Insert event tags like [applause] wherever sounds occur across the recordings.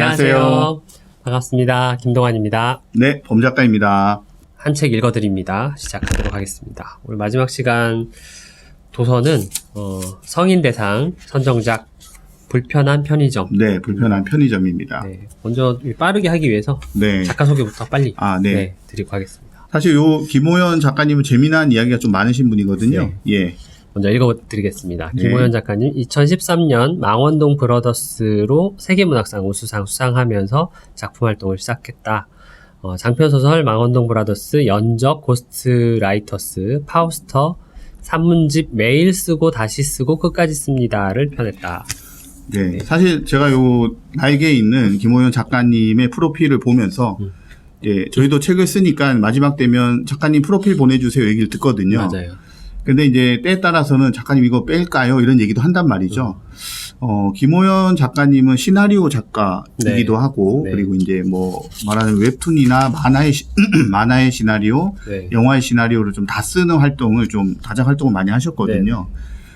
안녕하세요. 반갑습니다. 김동환입니다. 네, 범 작가입니다. 한 책 읽어드립니다. 시작하도록 하겠습니다. 오늘 마지막 시간 도서는 어, 성인 대상 선정작 불편한 편의점. 네, 불편한 편의점입니다. 네. 네, 먼저 빠르게 하기 위해서 작가 소개부터 빨리 아, 네. 네, 드리고 하겠습니다. 사실 요 김호연 작가님은 재미난 이야기가 좀 많으신 분이거든요. 예. 먼저 읽어드리겠습니다. 네. 김호연 작가님, 2013년 망원동 브러더스로 세계문학상 우수상 수상하면서 작품 활동을 시작했다. 어, 장편 소설 망원동 브라더스, 연적, 고스트라이터스, 파우스터, 산문집 매일 쓰고 다시 쓰고 끝까지 씁니다를 펴냈다. 네. 네. 사실 제가 요 나에게 있는 김호연 작가님의 프로필을 보면서 음. 예, 저희도 책을 쓰니까 마지막 되면 작가님 프로필 보내주세요 얘기를 듣거든요. 맞아요. 근데 이제 때에 따라서는 작가님 이거 뺄까요? 이런 얘기도 한단 말이죠. 음. 어, 김호연 작가님은 시나리오 작가이기도 네. 하고, 네. 그리고 이제 뭐, 말하는 웹툰이나 만화의, 시, [clears throat] 만화의 시나리오, 네. 영화의 시나리오를 좀 다 쓰는 활동을 좀 다작 활동을 많이 하셨거든요.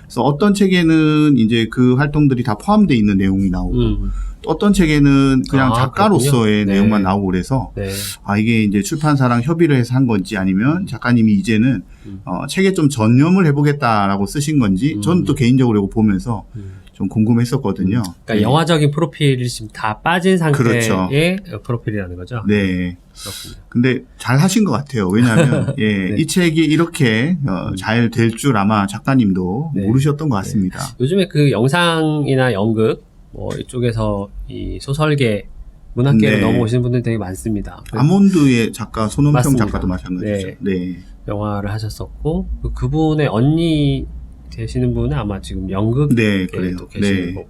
그래서 어떤 책에는 이제 그 활동들이 다 포함되어 있는 내용이 나오고, 음, 또 어떤 책에는 그냥 아, 작가로서의. 네. 내용만 나오고 그래서, 네. 아, 이게 이제 출판사랑 협의를 해서 한 건지 아니면 작가님이 이제는 음. 어, 책에 좀 전념을 해보겠다라고 쓰신 건지, 음. 저는 또 개인적으로 이거 보면서 음. 좀 궁금했었거든요. 그러니까 네. 영화적인 프로필이 지금 다 빠진 상태의 그렇죠. 프로필이라는 거죠. 네. 그렇군요. 근데 잘 하신 것 같아요. 왜냐하면, [laughs] 예, 네. 이 책이 이렇게, 어, 잘 될 줄 아마 작가님도 네. 모르셨던 것 같습니다. 요즘에 그 영상이나 연극 뭐 이쪽에서 이 소설계 문학계로 네. 넘어오시는 분들 되게 많습니다. 그 아몬드의 작가 손은평 맞습니다. 작가도 마찬가지죠. 네. 영화를 하셨었고 그 그분의 언니 되시는 분은 아마 지금 연극계도 네. 계시는 네. 거고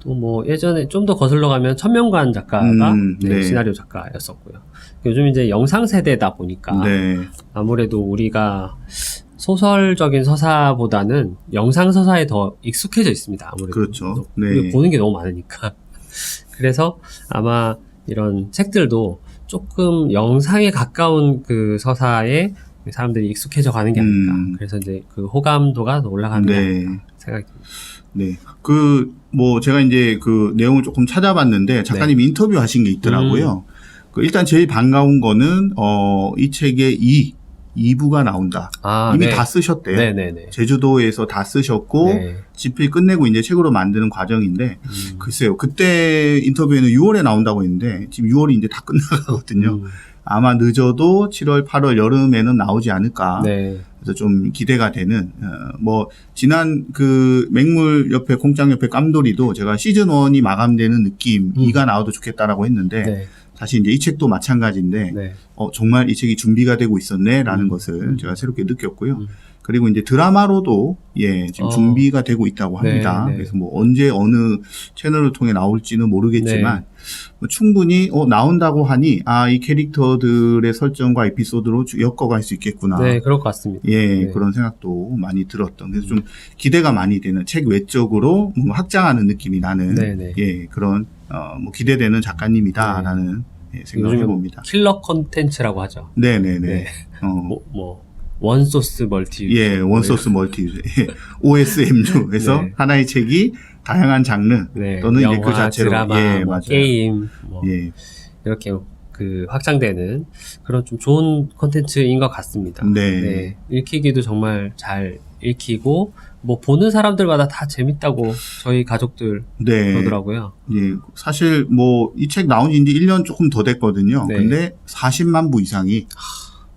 또 뭐 예전에 좀 더 거슬러 가면 천명관 작가가 음, 네, 네. 시나리오 작가였었고요. 요즘 이제 영상 세대다 보니까 네. 아무래도 우리가 소설적인 서사보다는 영상 서사에 더 익숙해져 있습니다. 아무래도 그렇죠. 네. 보는 게 너무 많으니까. [laughs] 그래서 아마 이런 책들도 조금 영상에 가까운 그 서사에 사람들이 익숙해져 가는 게 아닐까. 음. 그래서 이제 그 호감도가 더 올라가는 게 네. 아닐까 생각이 듭니다. 네. 그, 뭐, 제가 이제 그 내용을 조금 찾아봤는데, 작가님이 네. 인터뷰 하신 게 있더라고요. 음. 그 일단 제일 반가운 거는, 어, 이 책의 2, 2부가 나온다. 아, 이미 네. 다 쓰셨대요. 네네네. 제주도에서 다 쓰셨고, 네. 집필 끝내고 이제 책으로 만드는 과정인데, 음. 글쎄요. 그때 인터뷰에는 6월에 나온다고 했는데, 지금 6월이 이제 다 끝나가거든요. 음. 아마 늦어도 7월, 8월, 여름에는 나오지 않을까. 네. 그래서 좀 기대가 되는 어, 뭐 지난 그 맹물 옆에 공장 옆에 깜돌이도 제가 시즌 1이 마감되는 느낌 음. 2가 나와도 좋겠다라고 했는데 네. 사실 이제 이 책도 마찬가지인데 네. 어 정말 이 책이 준비가 되고 있었네라는 음. 것을 음. 제가 새롭게 느꼈고요. 음. 그리고 이제 드라마로도 예 지금 어. 준비가 되고 있다고 합니다. 네, 네. 그래서 뭐 언제 어느 채널을 통해 나올지는 모르겠지만 네. 뭐 충분히 어 나온다고 하니 아 이 캐릭터들의 설정과 에피소드로 쭉 엮어갈 수 있겠구나. 네, 그럴 것 같습니다. 예, 네. 그런 생각도 많이 들었던. 그래서 좀 기대가 많이 되는 책 외적으로 뭔가 확장하는 느낌이 나는 네네. 예 그런 어, 뭐 기대되는 작가님이다라는 예, 생각을 해봅니다. 킬러 컨텐츠라고 하죠. 네네네. 네. 어, [laughs] 뭐, 뭐 원소스 멀티. 예, 원소스 멀티 예, OSMU에서 네. 하나의 책이 다양한 장르 네, 또는 영화, 그 자체로 드라마, 예, 뭐. 게임 뭐 예, 이렇게 그 확장되는 그런 좀 좋은 콘텐츠인 것 같습니다. 네. 읽히기도 정말 잘 읽히고 뭐 보는 사람들마다 다 재밌다고 저희 가족들 네. 그러더라고요. 예, 사실 뭐 이 책 나온 지 이제 1년 조금 더 됐거든요. 네. 근데 40만 부 이상이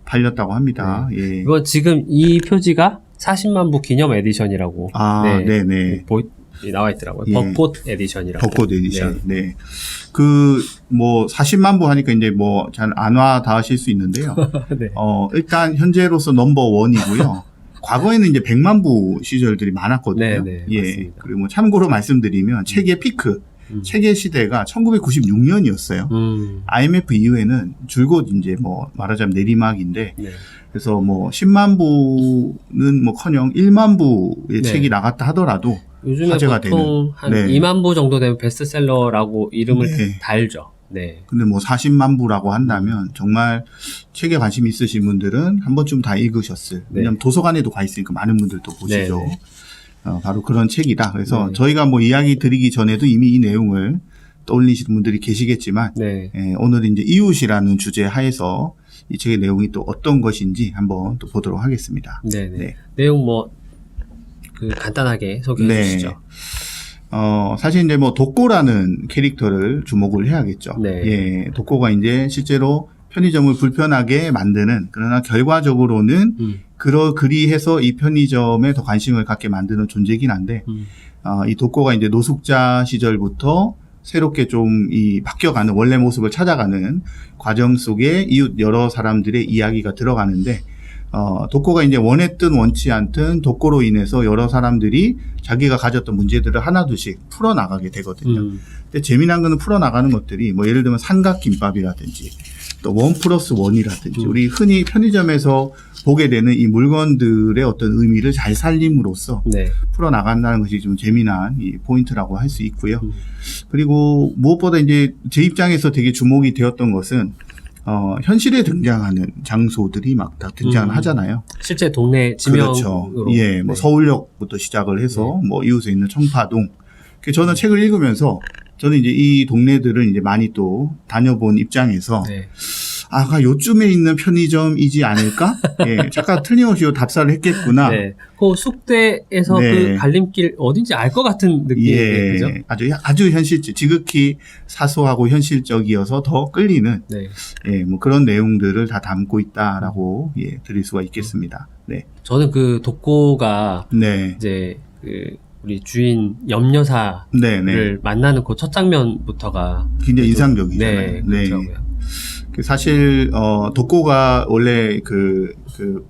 팔렸다고 합니다. 예. 이건 지금 이 표지가 40만 부 기념 에디션이라고 아, 네. 네, 네. 보, 나와 있더라고요. 예. 벚꽃 에디션이라고. 벚꽃 에디션. 네. 그, 뭐, 40만 부 하니까 이제 뭐, 잘 안 와 닿으실 수 있는데요. [laughs] 네. 어, 일단 현재로서 넘버 원이고요. [laughs] 과거에는 이제 100만 부 시절들이 많았거든요. 네, 네, 예. 맞습니다. 그리고 뭐 참고로 말씀드리면 책의 피크, 음. 책의 시대가 1996년이었어요. 음. IMF 이후에는 줄곧 이제 뭐 말하자면 내리막인데 네. 그래서 뭐 10만 부는 뭐커녕 1만 부의 네. 책이 나갔다 하더라도 요즘에 화제가 보통 한 네. 2만 부 정도 되면 베스트셀러라고 이름을 네. 달죠. 네. 근데 뭐 40만 부라고 한다면 정말 책에 관심 있으신 분들은 한 번쯤 다 읽으셨을. 네. 왜냐하면 도서관에도 가 있으니까 많은 분들도 보시죠. 네, 네. 어, 바로 그런 책이다. 그래서 네. 저희가 뭐 이야기 드리기 전에도 이미 이 내용을 떠올리시는 분들이 계시겠지만 네. 예, 오늘 이제 이웃이라는 주제 하에서 이 책의 내용이 또 어떤 것인지 한번 또 보도록 하겠습니다. 네. 네. 네. 내용 뭐, 그, 간단하게 소개해 네. 주시죠. 어, 사실 이제 뭐 독고라는 캐릭터를 주목을 해야겠죠. 네. 예, 독고가 이제 실제로 편의점을 불편하게 만드는 그러나 결과적으로는 음. 그러 그리해서 이 편의점에 더 관심을 갖게 만드는 존재긴 한데 음. 어, 이 독고가 이제 노숙자 시절부터 새롭게 좀 이 바뀌어가는 원래 모습을 찾아가는 과정 속에 이웃 여러 사람들의 이야기가 들어가는데 어, 독고가 이제 원했든 원치 않든 독고로 인해서 여러 사람들이 자기가 가졌던 문제들을 하나둘씩 풀어나가게 되거든요. 음. 근데 재미난 거는 풀어나가는 것들이 뭐 예를 들면 삼각김밥이라든지 또 원 플러스 원이라든지 음. 우리 흔히 편의점에서 보게 되는 이 물건들의 어떤 의미를 잘 살림으로써 네. 풀어나간다는 것이 좀 재미난 이 포인트라고 할 수 있고요. 음. 그리고 무엇보다 이제 제 입장에서 되게 주목이 되었던 것은 어, 현실에 등장하는 장소들이 막 다 등장을 음. 하잖아요. 실제 동네 지명으로. 그렇죠. 예, 뭐 네. 서울역부터 시작을 해서 뭐 이웃에 있는 청파동. 그 저는 책을 읽으면서 저는 이제 이 동네들을 이제 많이 또 다녀본 입장에서 네. 아가 요쯤에 있는 편의점이지 않을까? 예, [laughs] 잠깐 틀림없이 요 답사를 했겠구나. 네. 그 숙대에서 네. 그 갈림길 어딘지 알 것 같은 느낌이 예, 그죠? 아주 아주 현실적, 지극히 사소하고 현실적이어서 더 끌리는 네. 예, 뭐 그런 내용들을 다 담고 있다라고 예, 드릴 수가 있겠습니다. 네, 저는 그 독고가 네, 이제 그 우리 주인 염여사를 네, 네. 만나는 그 첫 장면부터가 굉장히 좀- 인상적이잖아요. 네, 그렇더라고요. 그 사실 어 독고가 원래 그그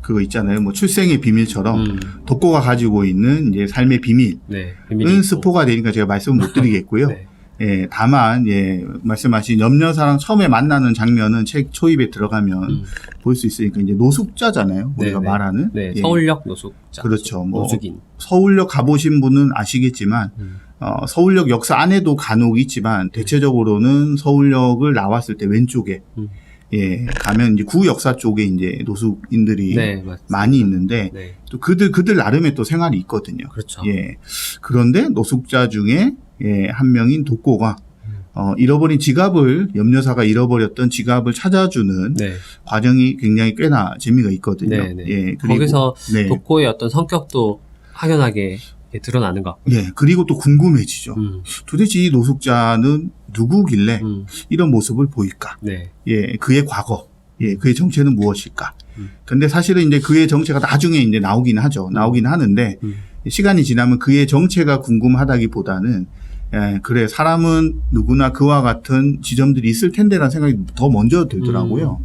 그거 있잖아요. 뭐 출생의 비밀처럼 음, 독고가 가지고 있는 이제 삶의 비밀은 네. 스포가 되니까 제가 말씀을 못 드리겠고요. [laughs] 네. 예, 다만 예 말씀하신 염려사랑 처음에 만나는 장면은 책 초입에 들어가면 음, 볼수 있으니까 이제 노숙자잖아요. 우리가 네, 네. 말하는 네. 예, 서울역 노숙자. 그렇죠. 뭐 노숙인. 서울역 가보신 분은 아시겠지만 음. 어, 서울역 역사 안에도 간혹 있지만 대체적으로는 서울역을 나왔을 때 왼쪽에 음. 예 가면 이제 구 역사 쪽에 이제 노숙인들이 네. 많이 있는데 네. 또 그들 그들 나름의 또 생활이 있거든요. 그렇죠. 예 그런데 노숙자 중에 예, 한 명인 독고가 음. 어, 잃어버린 지갑을 염려사가 잃어버렸던 지갑을 찾아주는 네. 과정이 굉장히 꽤나 재미가 있거든요. 네, 네. 예 그리고 거기서 네. 독고의 어떤 성격도 확연하게 드러나는 것 같고. 예 그리고 또 궁금해지죠. 음, 도대체 이 노숙자는 누구길래 음, 이런 모습을 보일까? 네. 예, 그의 과거, 예, 그의 정체는 무엇일까? 음. 근데 사실은 이제 그의 정체가 나중에 이제 나오긴 하죠. 나오긴 하는데 음, 시간이 지나면 그의 정체가 궁금하다기보다는 예, 그래 사람은 누구나 그와 같은 지점들이 있을 텐데라는 생각이 더 먼저 들더라고요.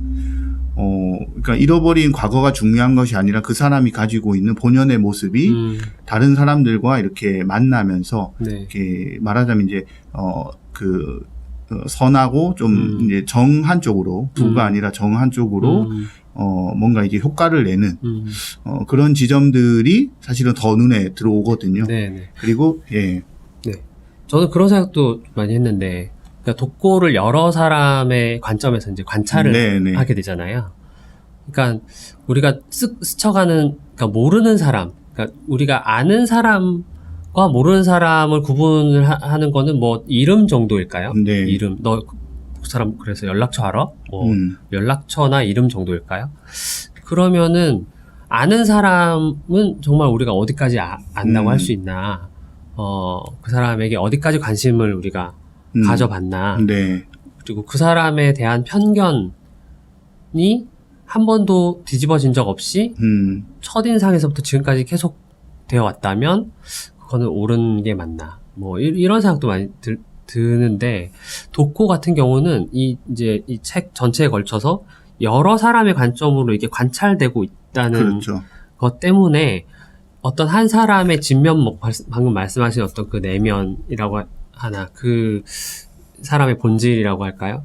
어, 그러니까 잃어버린 과거가 중요한 것이 아니라 그 사람이 가지고 있는 본연의 모습이 음, 다른 사람들과 이렇게 만나면서 네. 이렇게 말하자면 이제 어그 선하고 좀 음. 이제 정한 쪽으로 부가 음. 아니라 정한 쪽으로 음, 어 뭔가 이제 효과를 내는 음, 어 그런 지점들이 사실은 더 눈에 들어오거든요. 네, 네. 그리고 예 저는 그런 생각도 많이 했는데, 그러니까 독고를 여러 사람의 관점에서 이제 관찰을 네, 네. 하게 되잖아요. 그러니까 우리가 쓱 스쳐가는, 그러니까 모르는 사람, 그러니까 우리가 아는 사람과 모르는 사람을 구분을 하, 는 거는 뭐 이름 정도일까요? 네. 이름, 너 그 사람 그래서 연락처 알아? 뭐 음, 연락처나 이름 정도일까요? 그러면은 아는 사람은 정말 우리가 어디까지 아, 안다고 음. 할수 있나? 어, 그 사람에게 어디까지 관심을 우리가 음. 가져봤나? 네. 그리고 그 사람에 대한 편견이 한 번도 뒤집어진 적 없이 음, 첫인상에서부터 지금까지 계속 되어 왔다면 그거는 옳은 게 맞나? 뭐 이, 이런 생각도 많이 들, 드는데 독고 같은 경우는 이 이제 이 책 전체에 걸쳐서 여러 사람의 관점으로 이게 관찰되고 있다는 그렇죠. 것 때문에 어떤 한 사람의 진면목 발- 방금 말씀하신 어떤 그 내면이라고 하나 그 사람의 본질이라고 할까요?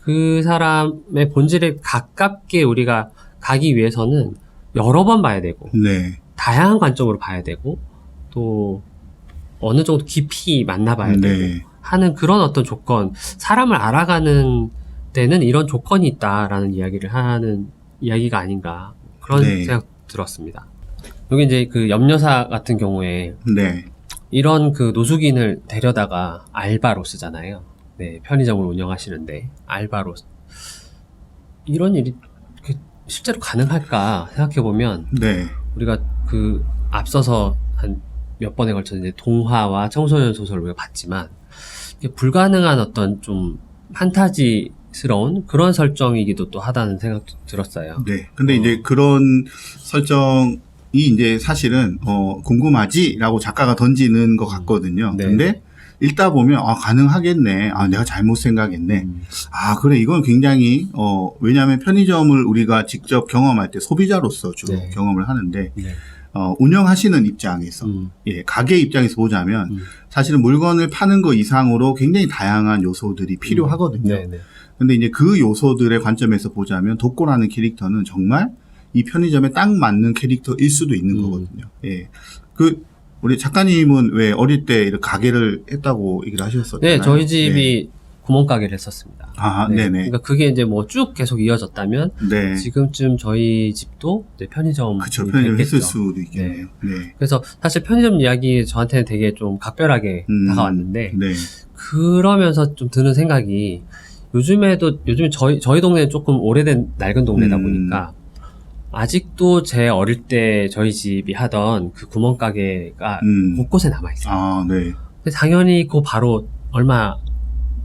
그 사람의 본질에 가깝게 우리가 가기 위해서는 여러 번 봐야 되고 네. 다양한 관점으로 봐야 되고 또 어느 정도 깊이 만나봐야 되고 네. 하는 그런 어떤 조건 사람을 알아가는 데는 이런 조건이 있다라는 이야기를 하는 이야기가 아닌가 그런 네. 생각 들었습니다. 여기 이제 그 염려사 같은 경우에 네. 이런 그 노숙인을 데려다가 알바로 쓰잖아요. 네, 편의점을 운영하시는데 알바로 이런 일이 그 실제로 가능할까 생각해 보면 네. 우리가 그 앞서서 한 몇 번에 걸쳐 이제 동화와 청소년 소설을 우리가 봤지만 불가능한 어떤 좀 판타지 스러운 그런 설정이기도 또 하다는 생각도 들었어요. 네. 근데 어. 이제 그런 설정 이 이제 사실은 어 궁금하지라고 작가가 던지는 것 같거든요. 네. 근데 읽다 보면 아 가능하겠네. 아 내가 잘못 생각했네. 음, 아 그래 이건 굉장히 어 왜냐하면 편의점을 우리가 직접 경험할 때 소비자로서 주로 네. 경험을 하는데 네. 어 운영하시는 입장에서 음, 예 가게 입장에서 보자면 음. 사실은 물건을 파는 거 이상으로 굉장히 다양한 요소들이 필요하거든요. 네, 네. 근데 이제 그 요소들의 관점에서 보자면 독고라는 캐릭터는 정말 이 편의점에 딱 맞는 캐릭터일 수도 있는 음. 거거든요. 예. 그 우리 작가님은 왜 어릴 때 이렇게 가게를 했다고 얘기를 하셨었잖아요. 네, 저희 집이 구멍 가게를 했었습니다. 아, 네. 네, 네. 그러니까 그게 이제 뭐 쭉 계속 이어졌다면 네. 지금쯤 저희 집도 이제 편의점 그쵸. 편의점 했을 수도 있겠네요. 네. 그래서 사실 편의점 이야기 저한테는 되게 좀 각별하게 음. 다가왔는데 네. 그러면서 좀 드는 생각이 요즘에도 요즘 저희 저희 동네는 조금 오래된 낡은 동네다 음. 보니까 아직도 제 어릴 때 저희 집이 하던 그 구멍가게가 음. 곳곳에 남아 있어요. 아, 네. 근데 당연히 그 바로 얼마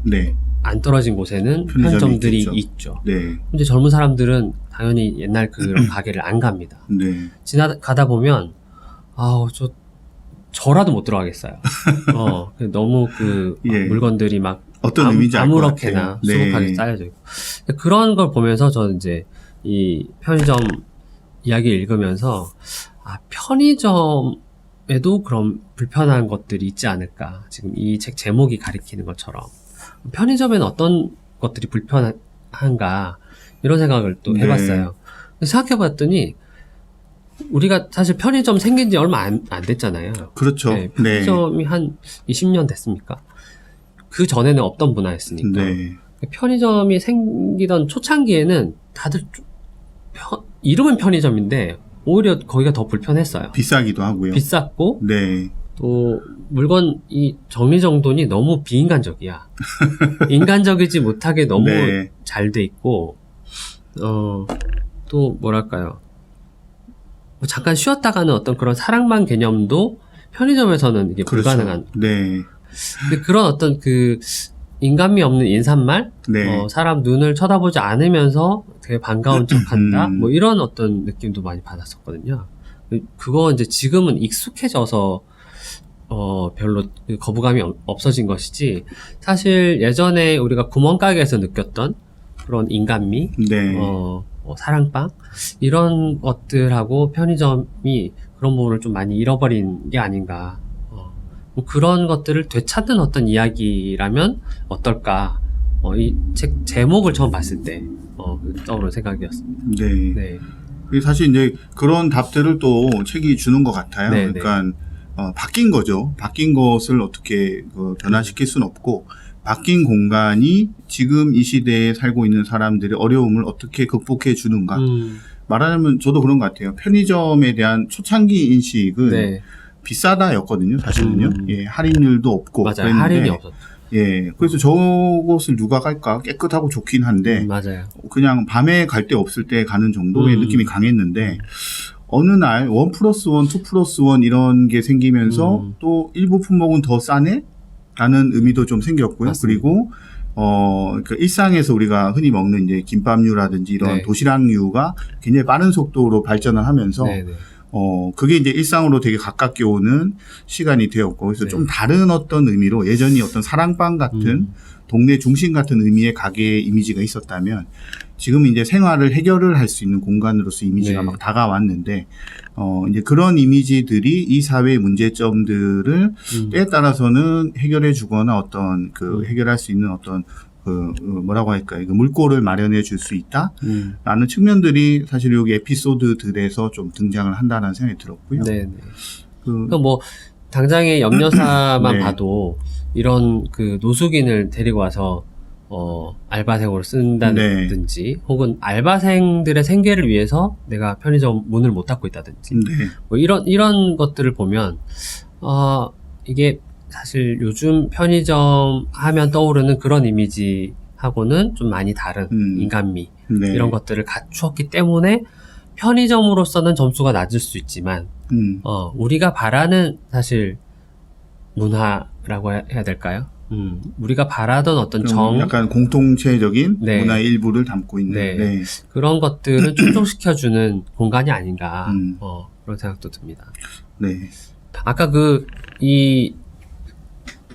네. 안 떨어진 곳에는 편의점이 편의점들이 있겠죠. 있죠. 네. 근데 젊은 사람들은 당연히 옛날 그런 [clears throat] 가게를 안 갑니다. 네. 지나가다 보면 아우 저 저라도 못 들어가겠어요. [laughs] 어그 너무 그 예. 물건들이 막 어떤 아무- 의미인지 알것 아무렇게나 같아요. 수북하게 네. 쌓여져 있고 그런 걸 보면서 저는 이제 이 편의점 이야기를 읽으면서 아 편의점에도 그런 불편한 것들이 있지 않을까 지금 이 책 제목이 가리키는 것처럼 편의점에는 어떤 것들이 불편한가 이런 생각을 또 네. 해봤어요. 생각해봤더니 우리가 사실 편의점 생긴 지 얼마 안, 안 됐잖아요. 그렇죠. 네, 네. 편의점이 한 20년 됐습니까? 그 전에는 없던 문화였으니까. 네. 편의점이 생기던 초창기에는 다들 좀 편- 이름은 편의점인데 오히려 거기가 더 불편했어요. 비싸기도 하고요. 비쌌고 네. 또 물건 이 정리정돈이 너무 비인간적이야. [laughs] 인간적이지 못하게 너무 네. 잘 돼 있고 어 또 뭐랄까요? 뭐 잠깐 쉬었다가는 어떤 그런 사랑방 개념도 편의점에서는 이게 그렇죠. 불가능한. 네. 근데 그런 어떤 그 인간미 없는 인사말, 네. 어, 사람 눈을 쳐다보지 않으면서 되게 반가운 척한다. 음. 뭐 이런 어떤 느낌도 많이 받았었거든요. 그- 그거 이제 지금은 익숙해져서 어 별로 그 거부감이 없- 없어진 것이지 사실 예전에 우리가 구멍가게에서 느꼈던 그런 인간미, 네. 어, 어, 사랑방 이런 것들하고 편의점이 그런 부분을 좀 많이 잃어버린 게 아닌가. 어, 뭐 그런 것들을 되찾는 어떤 이야기라면 어떨까. 어, 이 책 제목을 처음 봤을 때 어, 그 떠오른 생각이었습니다. 네. 네, 사실 이제 그런 답들을 또 책이 주는 것 같아요. 네, 그러니까 어, 바뀐 거죠. 바뀐 것을 어떻게 그 변화시킬 수는 없고 바뀐 공간이 지금 이 시대에 살고 있는 사람들의 어려움을 어떻게 극복해 주는가. 음, 말하자면 저도 그런 것 같아요. 편의점에 대한 초창기 인식은 네, 비싸다였거든요. 사실은요. 음. 예, 할인율도 없고 맞아요. 그랬는데, 할인이 없었죠. 예, 그래서 저곳을 누가 갈까 깨끗하고 좋긴 한데 음, 맞아요. 그냥 밤에 갈 데 없을 때 가는 정도의 음. 느낌이 강했는데 어느 날 원 플러스 원, 투 플러스 원 이런 게 생기면서 음. 또 일부 품목은 더 싸네? 라는 의미도 좀 생겼고요. 맞습니다. 그리고 어, 그 일상에서 우리가 흔히 먹는 이제 김밥류라든지 이런 네. 도시락류가 굉장히 빠른 속도로 발전을 하면서 네, 네. 어, 그게 이제 일상으로 되게 가깝게 오는 시간이 되었고, 그래서 네. 좀 다른 어떤 의미로 예전이 어떤 사랑방 같은 음. 동네 중심 같은 의미의 가게의 이미지가 있었다면, 지금 이제 생활을 해결을 할 수 있는 공간으로서 이미지가 네. 막 다가왔는데, 어, 이제 그런 이미지들이 이 사회의 문제점들을 음. 때에 따라서는 해결해 주거나 어떤 그 음. 해결할 수 있는 어떤 그, 어, 뭐라고 할까요? 그 물꼬를 마련해 줄 수 있다? 음. 라는 측면들이 사실 여기 에피소드들에서 좀 등장을 한다는 생각이 들었고요. 네, 네. 그, 그러니까 뭐 당장의 염려사만 [clears throat] 네. 봐도 이런 그 노숙인을 데리고 와서 어 알바생으로 쓴다든지 네. 혹은 알바생들의 생계를 위해서 내가 편의점 문을 못 닫고 있다든지 네. 뭐 이런 이런 것들을 보면 어 이게 사실 요즘 편의점 하면 떠오르는 그런 이미지하고는 좀 많이 다른 음. 인간미 네. 이런 것들을 갖추었기 때문에 편의점으로서는 점수가 낮을 수 있지만 음. 어, 우리가 바라는 사실 문화라고 해- 해야 될까요? 음, 우리가 바라던 어떤 좀정 약간 공통체적인 네. 문화의 일부를 담고 있는. 네. 네. 그런 것들을 충족시켜주는 [clears throat] 공간이 아닌가 음. 어, 그런 생각도 듭니다. 네. 아까 그 이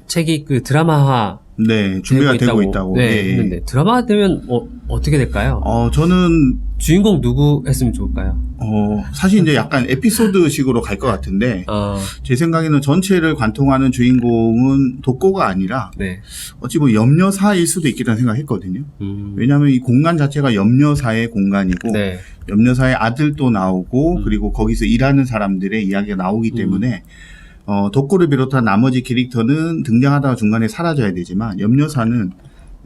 책이 그 드라마화 네. 준비가 되고 있다고. 네, 예. 했는데 드라마 되면 어, 어떻게 될까요? 어, 저는 주인공 누구 했으면 좋을까요? 어, 사실 이제 약간 에피소드식으로 갈 것 같은데 어, 제 생각에는 전체를 관통하는 주인공은 독고가 아니라 네. 어찌 보면 염려사일 수도 있겠다는 생각했거든요. 음, 왜냐하면 이 공간 자체가 염려사의 공간이고 네. 염려사의 아들도 나오고 음. 그리고 거기서 일하는 사람들의 이야기가 나오기 음. 때문에 어, 덕구를 비롯한 나머지 캐릭터는 등장하다가 중간에 사라져야 되지만 염려사는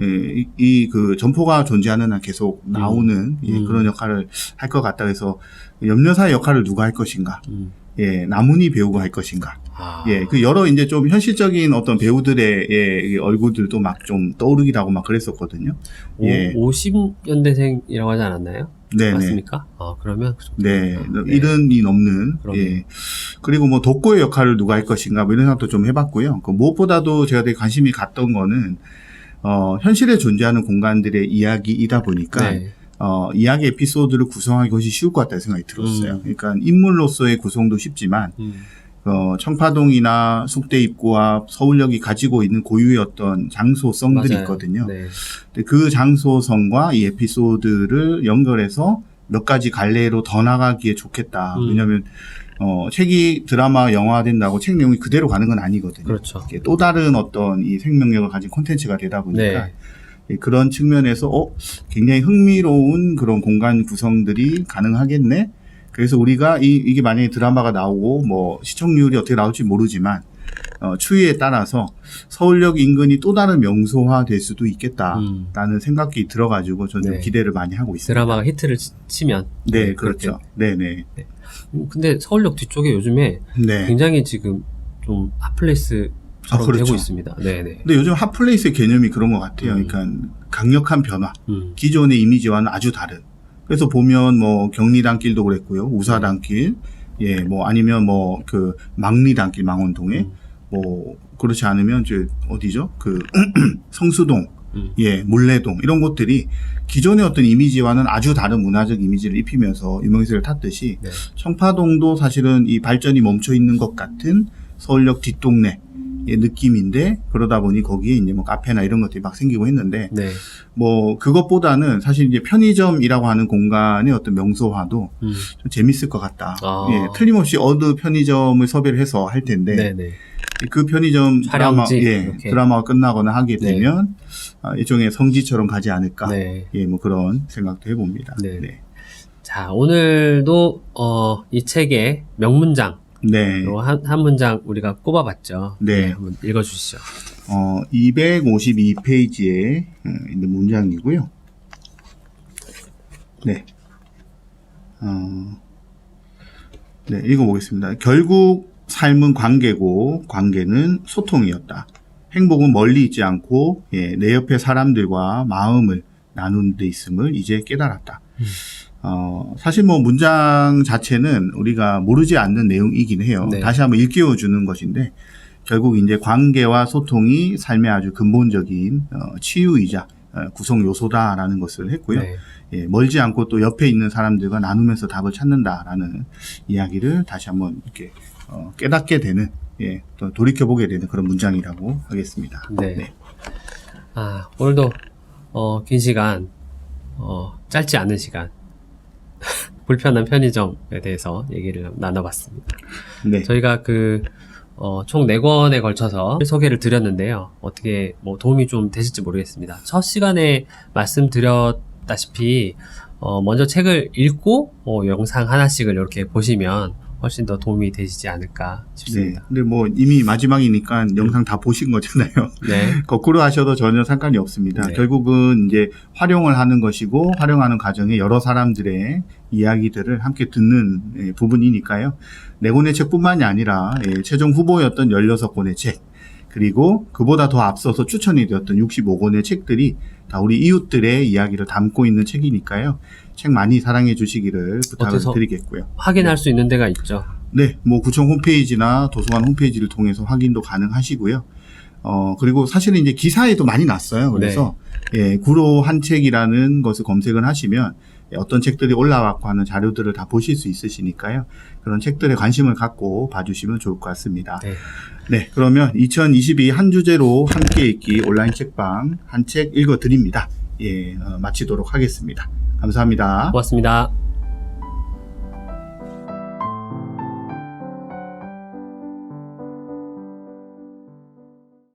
이, 이그 점포가 존재하는 한 계속 나오는 예, 음. 그런 역할을 할 것 같다 해서 염려사의 역할을 누가 할 것인가 음. 예 나문희 배우가 할 것인가 아, 예 그 여러 이제 좀 현실적인 어떤 배우들의 예, 이 얼굴들도 막 좀 떠오르기도 하고 막 그랬었거든요 오, 예. 50년대생이라고 하지 않았나요? 네네 맞습니까? 아, 그러면 그. 네, 네. 이른이 넘는 그럼요. 예. 그리고 뭐 독고의 역할을 누가 할 것인가 뭐 이런 생각도 좀 해봤고요. 그 무엇보다도 제가 되게 관심이 갔던 거는 어, 현실에 존재하는 공간들의 이야기이다 보니까 네. 어, 이야기 에피소드를 구성하기 훨씬 쉬울 것 같다는 생각이 들었어요. 음. 그러니까 인물로서의 구성도 쉽지만 음, 어, 청파동이나 숙대 입구와 서울역이 가지고 있는 고유의 어떤 장소성들이 맞아요. 있거든요. 네. 근데 그 장소성과 이 에피소드를 연결해서 몇 가지 갈래로 더 나가기에 좋겠다. 음. 왜냐하면 어, 책이 드라마 영화 된다고 책 내용이 그대로 가는 건 아니거든요. 그렇죠. 또 다른 어떤 이 생명력을 가진 콘텐츠가 되다 보니까 네. 예, 그런 측면에서 어, 굉장히 흥미로운 그런 공간 구성들이 가능하겠네. 그래서 우리가 이, 이게 만약에 드라마가 나오고 뭐 시청률이 어떻게 나올지 모르지만 어, 추이에 따라서 서울역 인근이 또 다른 명소화 될 수도 있겠다라는 음, 생각이 들어가지고 저는 좀 네. 기대를 많이 하고 있습니다. 드라마가 히트를 치- 치면 네, 네, 그렇죠. 네, 네, 음, 근데 서울역 뒤쪽에 요즘에 네. 굉장히 지금 좀 핫플레이스처럼 아, 그렇죠. 되고 있습니다. 네, 네. 근데 요즘 핫플레이스의 개념이 그런 것 같아요. 음. 그러니까 강력한 변화. 음, 기존의 이미지와는 아주 다른. 그래서 보면 뭐 경리단길도 그랬고요, 우사단길, 예, 뭐 아니면 뭐 그 망리단길 망원동에 음. 뭐 그렇지 않으면 저 어디죠? 그 [clears throat] 성수동, 음. 예, 물레동 이런 곳들이 기존의 어떤 이미지와는 아주 다른 문화적 이미지를 입히면서 유명세를 탔듯이 네. 청파동도 사실은 이 발전이 멈춰 있는 것 같은 서울역 뒷동네. 의 느낌인데 그러다 보니 거기에 이제 뭐 카페나 이런 것들이 막 생기고 했는데 네. 뭐 그것보다는 사실 이제 편의점이라고 하는 공간의 어떤 명소화도 음, 좀 재밌을 것 같다. 아. 예, 틀림없이 어느 편의점을 섭외를 해서 할 텐데 네, 네. 그 편의점 드라마 촬영지, 예, 이렇게. 드라마가 끝나거나 하게 네. 되면 아, 일종의 성지처럼 가지 않을까. 네. 예, 뭐 그런 생각도 해봅니다. 네. 네. 자, 오늘도 어, 이 책의 명문장 네. 한, 한 문장 우리가 꼽아봤죠. 네. 한번 읽어주시죠. 어, 252페이지에 있는 문장이고요. 네. 어, 네, 읽어보겠습니다. 결국 삶은 관계고 관계는 소통이었다. 행복은 멀리 있지 않고 예, 내 옆에 사람들과 마음을 나누는 데 있음을 이제 깨달았다. 음. 어, 사실 뭐 문장 자체는 우리가 모르지 않는 내용이긴 해요. 네. 다시 한번 일깨워 주는 것인데 결국 이제 관계와 소통이 삶의 아주 근본적인 어, 치유이자 어, 구성 요소다라는 것을 했고요. 네. 예, 멀지 않고 또 옆에 있는 사람들과 나누면서 답을 찾는다라는 이야기를 다시 한번 이렇게 어, 깨닫게 되는 예, 또 돌이켜 보게 되는 그런 문장이라고 하겠습니다. 네. 네. 아, 오늘도 어, 긴 시간, 어, 짧지 않은 시간, [laughs] 불편한 편의점에 대해서 얘기를 나눠봤습니다. 네. 저희가 그, 어, 총 4권에 걸쳐서 소개를 드렸는데요. 어떻게 뭐 도움이 좀 되실지 모르겠습니다. 첫 시간에 말씀드렸다시피, 어, 먼저 책을 읽고, 어, 영상 하나씩을 이렇게 보시면, 훨씬 더 도움이 되시지 않을까 네. 싶습니다. 근데 뭐 이미 마지막이니까 영상 다 보신 거잖아요. [laughs] 네. [laughs] 거꾸로 하셔도 전혀 상관이 없습니다. 네. 결국은 이제 활용을 하는 것이고 활용하는 과정에 여러 사람들의 이야기들을 함께 듣는 예, 부분이니까요. 네 권의 책뿐만이 아니라 예, 최종 후보였던 16권의 책 그리고 그보다 더 앞서서 추천이 되었던 65권의 책들이 다 우리 이웃들의 이야기를 담고 있는 책이니까요. 책 많이 사랑해 주시기를 부탁을? 드리겠고요. 확인할 수 있는 데가 있죠. 네, 뭐 구청 홈페이지나 도서관 홈페이지를 통해서 확인도 가능하시고요. 어, 그리고 사실은 이제 기사에도 많이 났어요. 그래서, 예, 구로 한 책이라는 것을 검색을 하시면 예, 어떤 책들이 올라왔고 하는 자료들을 다 보실 수 있으시니까요. 그런 책들에 관심을 갖고 봐주시면 좋을 것 같습니다. 네. 네, 그러면 2022 한 주제로 함께 읽기 온라인 책방 한 책 읽어 드립니다. 예, 어, 마치도록 하겠습니다. 감사합니다. 고맙습니다.